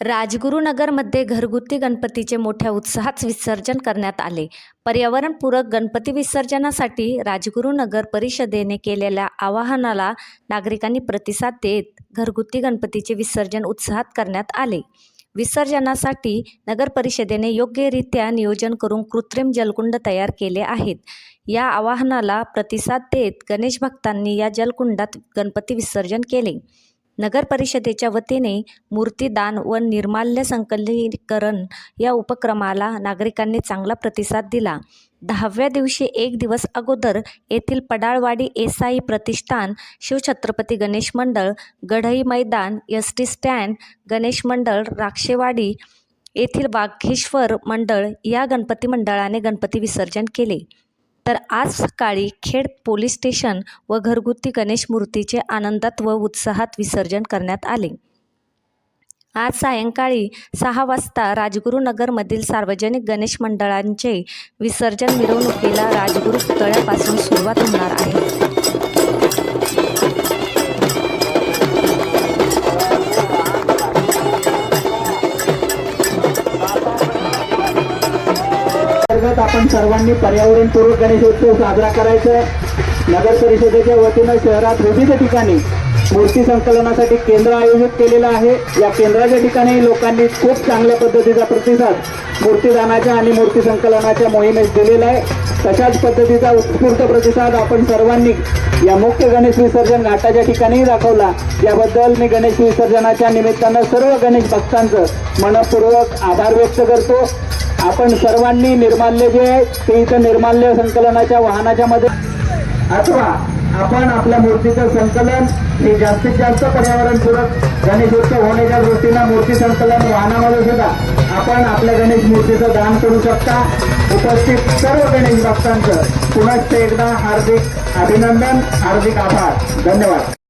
राजगुरुनगरमध्ये घरगुती गणपतीचे मोठ्या उत्साहात विसर्जन करण्यात आले. पर्यावरणपूरक गणपती विसर्जनासाठी राजगुरुनगर परिषदेने केलेल्या आवाहनाला नागरिकांनी प्रतिसाद देत घरगुती गणपतीचे विसर्जन उत्साहात करण्यात आले. विसर्जनासाठी नगर परिषदेने योग्यरित्या नियोजन करून कृत्रिम जलकुंड तयार केले आहेत. या आवाहनाला प्रतिसाद देत गणेश भक्तांनी या जलकुंडात गणपती विसर्जन केले. नगर परिषदेच्या वतीने मूर्तीदान व निर्माल्य संकलीकरण या उपक्रमाला नागरिकांनी चांगला प्रतिसाद दिला. दहाव्या दिवशी एक दिवस अगोदर येथील पडाळवाडी एसआई प्रतिष्ठान शिवछत्रपती गणेश मंडळ गढई मैदान एस टी स्टँड गणेश मंडळ राक्षेवाडी येथील वाघेश्वर मंडळ या गणपती मंडळाने गणपती विसर्जन केले. तर आज सकाळी खेड पोलीस स्टेशन व घरगुती गणेश मूर्तीचे आनंदात व उत्साहात विसर्जन करण्यात आले. आज सायंकाळी सहा वाजता राजगुरुनगरमधील सार्वजनिक गणेश मंडळांचे विसर्जन मिरवणुकीला राजगुरू पुतळ्यापासून सुरुवात होणार आहे. अंतर्गत आपण सर्वांनी पर्यावरणपूर्वक गणेशोत्सव साजरा करायचा आहे. नगर परिषदेच्या वतीनं शहरात विविध ठिकाणी मूर्ती संकलनासाठी केंद्र आयोजित केलेलं आहे. या केंद्राच्या ठिकाणी लोकांनी खूप चांगल्या पद्धतीचा प्रतिसाद मूर्तीदानाच्या आणि मूर्ती संकलनाच्या मोहिमेस दिलेला आहे. तशाच पद्धतीचा उत्स्फूर्त प्रतिसाद आपण सर्वांनी या मुख्य गणेश विसर्जन घाटाच्या ठिकाणीही दाखवला. याबद्दल मी गणेश विसर्जनाच्या निमित्तानं सर्व गणेश भक्तांचं मनपूर्वक आभार व्यक्त करतो. आपण सर्वांनी निर्माल्य जे आहे ते इथं निर्माल्य संकलनाच्या वाहनाच्या मध्ये अथवा आपण आपल्या मूर्तीचं संकलन हे जास्तीत जास्त पर्यावरणपूरक गणेशोत्सव होण्याच्या दृष्टीनं मूर्ती संकलन वाहनामध्ये सुद्धा आपण आपल्या गणेश मूर्तीचं दान करू शकता. उपस्थित सर्व गणेश भक्तांचं पुनश्च एकदा हार्दिक अभिनंदन हार्दिक आभार. धन्यवाद.